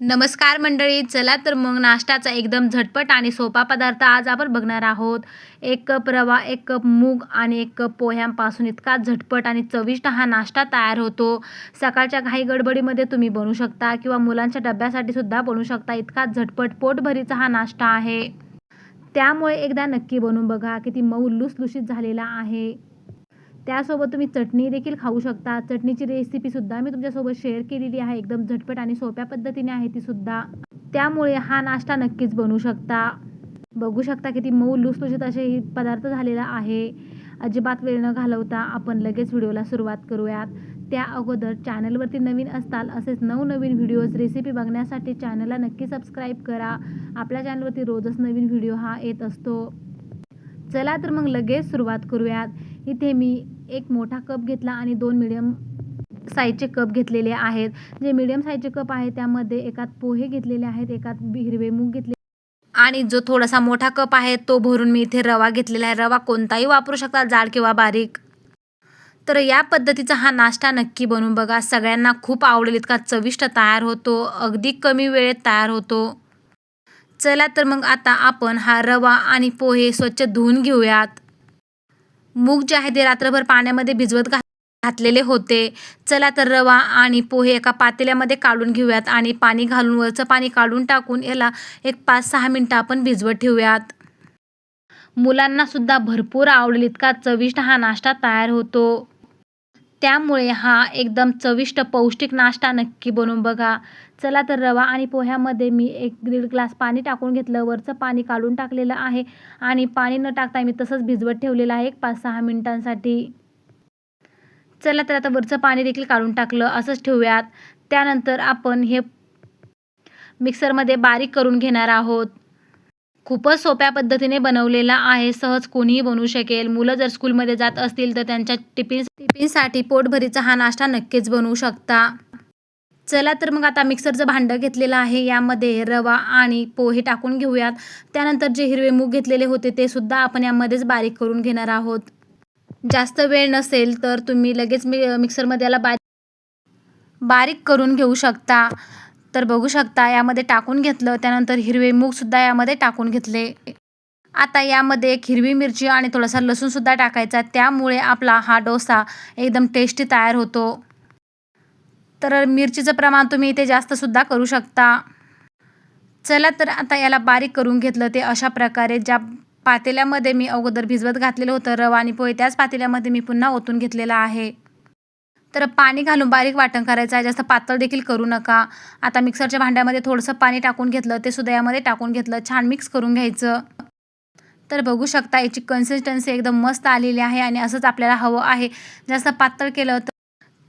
नमस्कार मंडळी चला तर मग नाश्त्याचा एकदम झटपट आणि सोपा पदार्थ आज आपण बघणार आहोत. एक कप रवा एक कप मूग आणि एक कप पोह्यांपासून इतका झटपट आणि चविष्ट हा नाश्ता तयार होतो. सकाळच्या घाई गडबडीमध्ये तुम्ही बनवू शकता किंवा मुलांच्या डब्यासाठी सुद्धा बनवू शकता. इतका झटपट पोटभरीचा हा नाश्ता आहे. त्यामुळे एकदा नक्की बनवून बघा किती मऊ लुसलुशीत झालेला आहे. त्यासोबत तुम्ही चटणी देखील खाऊ शकता. चटणीची रेसिपीसुद्धा मी तुमच्यासोबत शेअर केलेली आहे. एकदम झटपट आणि सोप्या पद्धतीने आहे ती सुद्धा. त्यामुळे हा नाश्ता नक्कीच बनवू शकता. बघू शकता किती मऊ लुसलुशीत असे ही पदार्थ झालेला आहे. अजिबात वेळ न घालवता आपण लगेच व्हिडिओला सुरुवात करूयात. त्या अगोदर चॅनलवरती नवीन असताल असेच नवनवीन व्हिडिओज रेसिपी बघण्यासाठी चॅनलला नक्की सबस्क्राईब करा. आपल्या चॅनलवरती रोजच नवीन व्हिडिओ हा येत असतो. चला तर मग लगेच सुरुवात करूयात. इथे मी एक मोठा कप घेतला आणि दोन मिडियम साईजचे कप घेतलेले आहेत. जे मिडियम साईजचे कप आहे त्यामध्ये एकात पोहे घेतलेले आहेत एकात हिरवे मूग घेतले आणि जो थोडासा मोठा कप आहे तो भरून मी इथे रवा घेतलेला आहे. रवा कोणताही वापरू शकता जाड किंवा बारीक. तर या पद्धतीचा हा नाश्ता नक्की बनवून बघा. सगळ्यांना खूप आवडेल इतका चविष्ट तयार होतो अगदी कमी वेळेत तयार होतो. चला तर मग आता आपण हा रवा आणि पोहे स्वच्छ धुवून घेऊयात. मूग जे आहे ते रात्रभर पाण्यामध्ये भिजवत घात घातलेले होते. चला तर रवा आणि पोहे एका पातेल्यामध्ये काढून घेऊयात आणि पाणी घालून वरचं पाणी काढून टाकून याला एक पाच सहा मिनटं आपण भिजवत ठेवूयात. मुलांनासुद्धा भरपूर आवडेल इतका चविष्ट हा नाश्ता तयार होतो. त्यामुळे हा एकदम चविष्ट पौष्टिक नाश्ता नक्की बनवून बघा. चला तर रवा आणि पोह्यामध्ये मी एक दीड ग्लास पाणी टाकून घेतलं. वरचं पाणी काढून टाकलेलं आहे आणि पाणी न टाकता मी तसंच भिजवत ठेवलेलं आहे. एक पाच सहा मिनिटांसाठी. चला तर आता वरचं पाणी देखील काढून टाकलं. असंच ठेवूयात. त्यानंतर आपण हे मिक्सरमध्ये बारीक करून घेणार आहोत. खूपच सोप्या पद्धतीने बनवलेला आहे. सहज कोणीही बनवू शकेल. मुलं जर स्कूलमध्ये जात असतील तर त्यांच्या टिफिन टिफिनसाठी पोटभरीचा हा नाश्ता नक्कीच बनवू शकता. चला तर मग आता मिक्सरचं भांडं घेतलेलं आहे. यामध्ये रवा आणि पोहे टाकून घेऊयात. त्यानंतर जे हिरवे मूग घेतलेले होते ते सुद्धा आपण यामध्येच बारीक करून घेणार आहोत. जास्त वेळ नसेल तर तुम्ही लगेच मी मिक्सरमध्ये याला बारीक बारीक करून घेऊ शकता. तर बघू शकता यामध्ये टाकून घेतलं त्यानंतर हिरवे मूगसुद्धा यामध्ये टाकून घेतले. आता यामध्ये एक हिरवी मिरची आणि थोडासा लसूणसुद्धा टाकायचा. त्यामुळे आपला हा डोसा एकदम टेस्टी तयार होतो. तर मिरचीचं प्रमाण तुम्ही इथे जास्तसुद्धा करू शकता. चला तर आता याला बारीक करून घेतलं ते अशा प्रकारे. ज्या पातेल्यामध्ये मी अगोदर भिजवत घातलेलं होतं रवा आणि पोहे त्याच पातेल्यामध्ये मी पुन्हा ओतून घेतलेलं आहे. तर पाणी घालून बारीक वाटण करायचं आहे. जास्त पातळ देखील करू नका. आता मिक्सरच्या भांड्यामध्ये थोडंसं पाणी टाकून घेतलं ते सुद्धा यामध्ये टाकून घेतलं. छान मिक्स करून घ्यायचं. तर बघू शकता याची कन्सिस्टन्सी एकदम मस्त आलेली आहे आणि असंच आपल्याला हवं आहे. जास्त पातळ केलं तर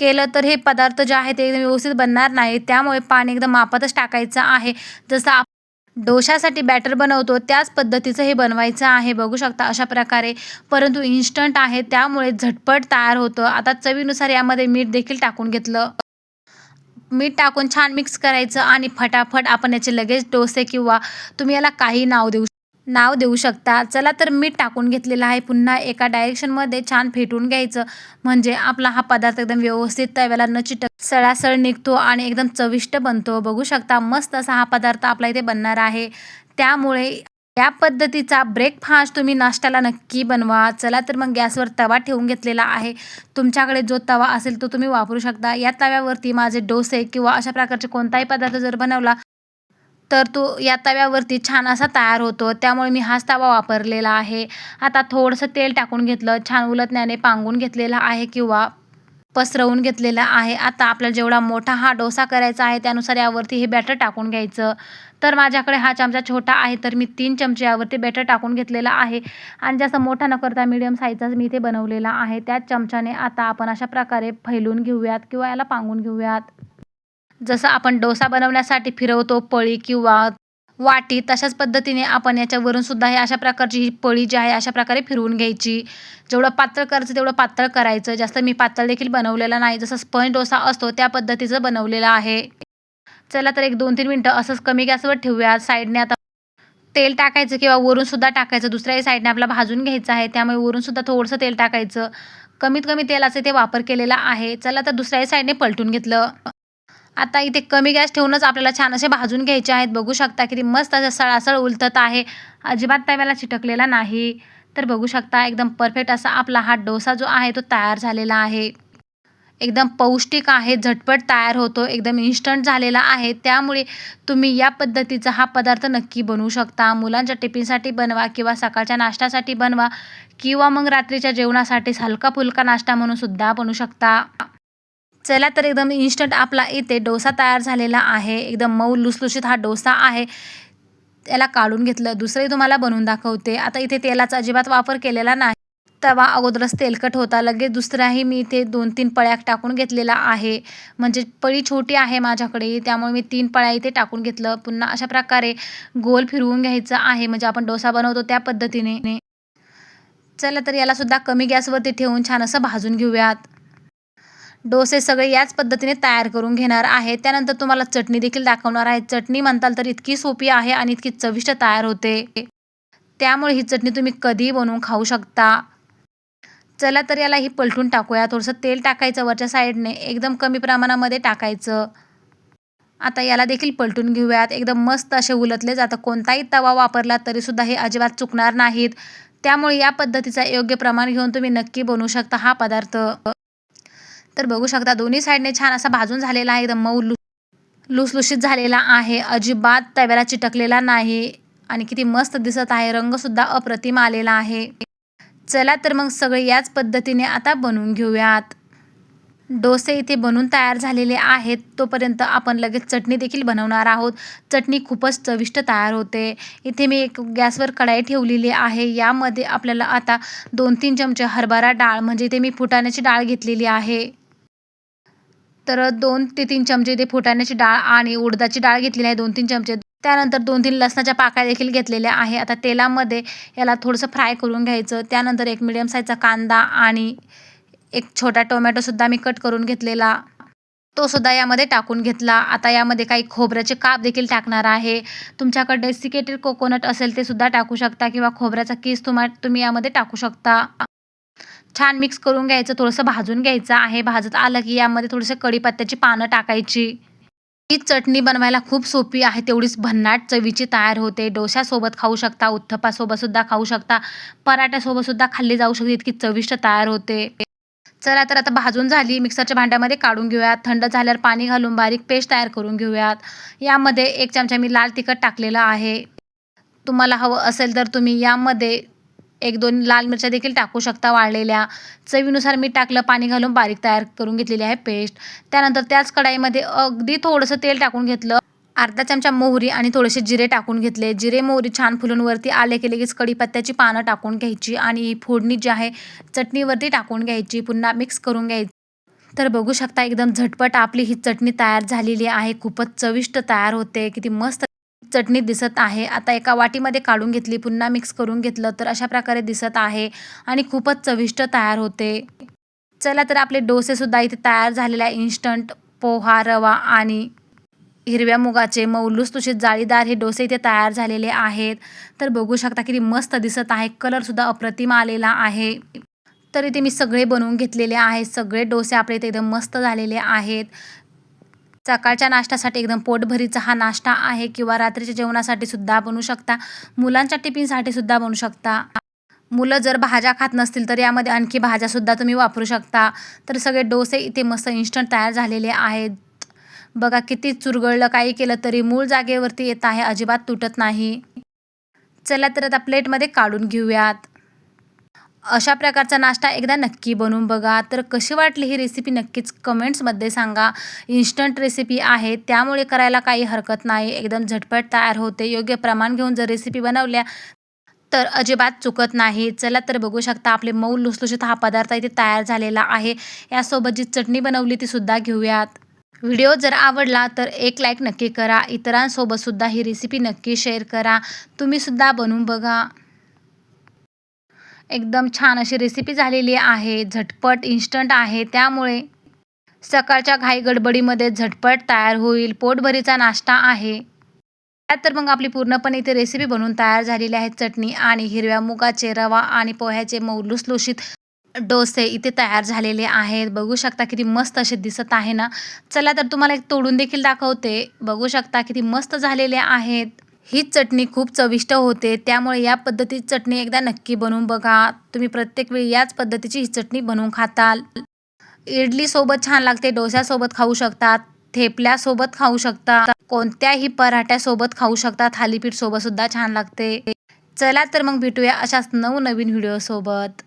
केलं तर हे पदार्थ जे आहे ते एकदम व्यवस्थित बनणार नाही. त्यामुळे पाणी एकदम मापातच टाकायचं आहे. जसं आप डोशासाठी बॅटर बनवतो त्याच पद्धतीचं हे बनवायचं आहे. बघू शकता अशा प्रकारे. परंतु इन्स्टंट आहे त्यामुळे झटपट तयार होतं. आता चवीनुसार यामध्ये मीठ देखील टाकून घेतलं. मीठ टाकून छान मिक्स करायचं आणि फटाफट आपण याचे लगेच डोसे किंवा तुम्ही याला काही नाव देऊ नाव देऊ शकता. चला तर मीठ टाकून घेतलेलं आहे. पुन्हा एका डायरेक्शनमध्ये छान फेटून घ्यायचं. म्हणजे आपला हा पदार्थ एकदम व्यवस्थित तव्याला न चिटक सळासळ निघतो आणि एकदम चविष्ट बनतो. बघू शकता मस्त असा हा पदार्थ आपला इथे बनणार आहे. त्यामुळे या पद्धतीचा ब्रेकफास्ट तुम्ही नाश्त्याला नक्की बनवा. चला तर मग गॅसवर तवा ठेवून घेतलेला आहे. तुमच्याकडे जो तवा असेल तो तुम्ही वापरू शकता. या तव्यावरती माझे डोसे किंवा अशा प्रकारचे कोणताही पदार्थ जर बनवला तर तो या तव्यावरती छान असा तयार होतो. त्यामुळे मी हाच तवा वापरलेला आहे. आता थोडंसं तेल टाकून घेतलं. छान उलटण्याने पांगून घेतलेला आहे किंवा पसरवून घेतलेला आहे. आता आपल्याला जेवढा मोठा हा डोसा करायचा आहे त्यानुसार यावरती हे बॅटर टाकून घ्यायचं. तर माझ्याकडे हा चमचा छोटा आहे. तर मी तीन चमचे यावरती बॅटर टाकून घेतलेला आहे. आणि जास्त मोठा न करता मीडियम साईजचाच मी इथे बनवलेला आहे. त्याच चमच्याने आता आपण अशा प्रकारे फैलून घेऊयात किंवा याला पांगून घेऊयात. जसं आपण डोसा बनवण्यासाठी फिरवतो पळी किंवा वाटी तशाच पद्धतीने आपण याच्यावरून सुद्धा हे अशा प्रकारची ही पळी जी आहे अशा प्रकारे फिरवून घ्यायची. जेवढं पातळ करायचं तेवढं पातळ करायचं. जास्त मी पातळ देखील बनवलेला नाही. जसं स्पंज डोसा असतो त्या पद्धतीचं बनवलेलं आहे. चला तर एक दोन तीन मिनटं असंच कमी गॅसवर ठेवूया. साईडने आता तेल टाकायचं किंवा वरून सुद्धा टाकायचं. दुसऱ्याही साईडने आपला भाजून घ्यायचं आहे. त्यामुळे वरून सुद्धा थोडंसं तेल टाकायचं. कमीत कमी तेलाचे ते वापर केलेला आहे. चला तर दुसऱ्याही साईडने पलटून घेतलं. आता इथे कमी गॅस ठेवूनच आपल्याला छान असे भाजून घ्यायचे आहेत. बघू शकता किती मस्त असं सळासळ उलटत आहे. अजिबात तव्याला चिटकलेला नाही. तर बघू शकता एकदम परफेक्ट असा आपला हा डोसा जो आहे तो तयार झालेला आहे. एकदम पौष्टिक आहे झटपट तयार होतो एकदम इन्स्टंट झालेला आहे. त्यामुळे तुम्ही या पद्धतीचा हा पदार्थ नक्की बनवू शकता. मुलांच्या टिफिनसाठी बनवा किंवा सकाळच्या नाश्त्यासाठी बनवा किंवा मग रात्रीच्या जेवणासाठी हलका फुलका नाश्ता म्हणून सुद्धा बनवू शकता. चला तर एकदम इन्स्टंट आपला इथे डोसा तयार झालेला आहे. एकदम मऊ लुसलुशीत हा डोसा आहे. त्याला काढून घेतलं. दुसरंही तुम्हाला बनवून दाखवते. आता इथे तेलाचा अजिबात वापर केलेला नाही. तवा अगोदरच तेलकट होता. लगेच दुसराही मी इथे दोन तीन पळ्या टाकून घेतलेला आहे. म्हणजे पळी छोटी आहे माझ्याकडे. त्यामुळे मी तीन पळ्या इथे टाकून घेतलं. पुन्हा अशा प्रकारे गोल फिरवून घ्यायचं आहे. म्हणजे आपण डोसा बनवतो त्या पद्धतीने. चला तर यालासुद्धा कमी गॅसवरती ठेवून छान असं भाजून घेऊयात. डोसे सगळे याच पद्धतीने तयार करून घेणार आहे. त्यानंतर तुम्हाला चटणी देखील दाखवणार आहे. चटणी म्हणताल तर इतकी सोपी आहे आणि इतकी चविष्ट तयार होते. त्यामुळे ही चटणी तुम्ही कधीही बनवून खाऊ शकता. चला तर याला ही पलटून टाकूया. थोडंसं तेल टाकायचं वरच्या साईडने. एकदम कमी प्रमाणामध्ये टाकायचं. आता याला देखील पलटून घेऊयात. एकदम मस्त असे उलटले जातं. कोणताही तवा वापरला तरीसुद्धा हे अजिबात चुकणार नाहीत. त्यामुळे या पद्धतीचा योग्य प्रमाण घेऊन तुम्ही नक्की बनवू शकता हा पदार्थ. तर बघू शकता दोन्ही साईडने छान असा भाजून झालेला आहे. एकदम मऊ लु लुसलुशीत झालेला आहे. अजिबात तव्याला चिटकलेला नाही. आणि किती मस्त दिसत आहे. रंगसुद्धा अप्रतिम आलेला आहे. चला तर मग सगळे याच पद्धतीने आता बनवून घेऊयात. डोसे इथे बनून तयार झालेले आहेत. तोपर्यंत आपण लगेच चटणी देखील बनवणार आहोत. चटणी खूपच चविष्ट तयार होते. इथे मी एक गॅसवर कढाई ठेवलेली आहे. यामध्ये आपल्याला आता दोन तीन चमचे हरभरा डाळ म्हणजे इथे मी फुटाण्याची डाळ घेतलेली आहे. तर दोन ते तीन चमचे इथे फुटाण्याची डाळ आणि उडदाची डाळ घेतलेली आहे दोन तीन चमचे. त्यानंतर दोन तीन लसणाच्या पाकळ्या देखील घेतलेल्या आहे. आता तेलामध्ये याला थोडंसं फ्राय करून घ्यायचं. त्यानंतर एक मिडियम साईजचा कांदा आणि एक छोटा टोमॅटोसुद्धा मी कट करून घेतलेला. तो सुद्धा यामध्ये टाकून घेतला. आता यामध्ये काही खोबऱ्याचे काप देखील टाकणार आहे. तुमच्याकडे डेसिकेटेड कोकोनट असेल ते सुद्धा टाकू शकता किंवा खोबऱ्याचा किस तुम्हा तुम्ही यामध्ये टाकू शकता. छान मिक्स करून घ्यायचं थोडंसं भाजून घ्यायचं आहे. भाजत आलं की यामध्ये थोडंसं कढीपत्त्याची पानं टाकायची. ही चटणी बनवायला खूप सोपी आहे. तेवढीच भन्नाट चवीची तयार होते. डोश्यासोबत खाऊ शकता उत्थपासोबतसुद्धा खाऊ शकता. पराठ्यासोबतसुद्धा खाल्ली जाऊ शकते इतकी चविष्ट तयार होते. चला तर आता भाजून झाली. मिक्सरच्या भांड्यामध्ये काढून घेऊयात. थंड झाल्यावर पाणी घालून बारीक पेस्ट तयार करून घेऊयात. यामध्ये एक चमचा मी लाल तिखट टाकलेलं आहे. तुम्हाला हवं असेल तर तुम्ही यामध्ये एक दोन लाल मिरच्या देखील टाकू शकता वाळलेल्या. चवीनुसार मीठ टाकलं पाणी घालून बारीक तयार करून घेतलेली आहे पेस्ट. त्यानंतर त्याच कढाईमध्ये अगदी थोडंसं तेल टाकून घेतलं. अर्धा चमचा मोहरी आणि थोडेसे जिरे टाकून घेतले. जिरे मोहरी छान फुलून वरती आले की लगेच कढीपत्त्याची पानं टाकून घ्यायची आणि फोडणी जी आहे चटणीवरती टाकून घ्यायची. पुन्हा मिक्स करून घ्यायची. तर बघू शकता एकदम झटपट आपली ही चटणी तयार झालेली आहे. खूपच चविष्ट तयार होते. किती मस्त चटणी दिसत आहे. आता एका वाटीमध्ये काढून घेतली पुन्हा मिक्स करून घेतलं तर अशा प्रकारे दिसत आहे आणि खूपच चविष्ट तयार होते. चला तर आपले डोसेसुद्धा इथे तयार झालेले आहे. इन्स्टंट पोहा रवा आणि हिरव्या मुगाचे मऊ जाळीदार हे डोसे इथे तयार झालेले आहेत. तर बघू शकता किती मस्त दिसत आहे. कलरसुद्धा अप्रतिम आलेला आहे. तर इथे मी सगळे बनवून घेतलेले आहेत. सगळे डोसे आपले इथे एकदम मस्त झालेले आहेत. सकाळच्या नाश्त्यासाठी एकदम पोटभरीचा हा नाश्ता आहे किंवा रात्रीच्या जेवणासाठी सुद्धा बनवू शकता. मुलांच्या टिफिनसाठी सुद्धा बनवू शकता. मुलं जर भाज्या खात नसतील तर यामध्ये आणखी भाज्यासुद्धा तुम्ही वापरू शकता. तर सगळे डोसे इथे मस्त इन्स्टंट तयार झालेले आहेत. बघा किती चुरगळलं काही केलं तरी मूळ जागेवरती येत आहे अजिबात तुटत नाही. चला तर आता प्लेटमध्ये काढून घेऊयात. अशा प्रकारचा नाश्ता एकदा नक्की बनवून बघा. तर कशी वाटली ही रेसिपी नक्कीच कमेंट्समध्ये सांगा. इन्स्टंट रेसिपी आहे. त्यामुळे करायला काही हरकत नाही. एकदम झटपट तयार होते. योग्य प्रमाण घेऊन जर रेसिपी बनवल्या तर अजिबात चुकत नाही. चला तर बघू शकता आपले मऊ लुसलुशीत हा पदार्थ इथे तयार झालेला आहे. यासोबत जी चटणी बनवली ती सुद्धा घेऊयात. व्हिडिओ जर आवडला तर एक लाईक नक्की करा. इतरांसोबतसुद्धा ही रेसिपी नक्की शेअर करा. तुम्हीसुद्धा बनवून बघा. एकदम छान अशी रेसिपी झालेली आहे. झटपट इन्स्टंट आहे. त्यामुळे सकाळच्या घाई गडबडीमध्ये झटपट तयार होईल. पोटभरीचा नाश्ता आहे. तर मग आपली पूर्णपणे इथे रेसिपी बनवून तयार झालेली आहे. चटणी आणि हिरव्या मुगाचे रवा आणि पोह्याचे मऊ लुसलुशीत डोसे इथे तयार झालेले आहेत. बघू शकता किती मस्त असे दिसत आहे ना. चला तर तुम्हाला एक तोडून देखील दाखवते. बघू शकता किती मस्त झालेले आहेत. ही चटणी खूप चविष्ट होते. त्यामुळे या पद्धतीची चटणी एकदा नक्की बनवून बघा. तुम्ही प्रत्येक वेळी याच पद्धतीची ही चटणी बनवून खाताल. इडलीसोबत छान लागते. डोस्यासोबत खाऊ शकतात. थेपल्यासोबत खाऊ शकता कोणत्याही पराठ्यासोबत खाऊ शकता थालीपीठसोबत सुद्धा छान लागते. चला तर मग भेटूया अशाच नवनवीन व्हिडिओसोबत.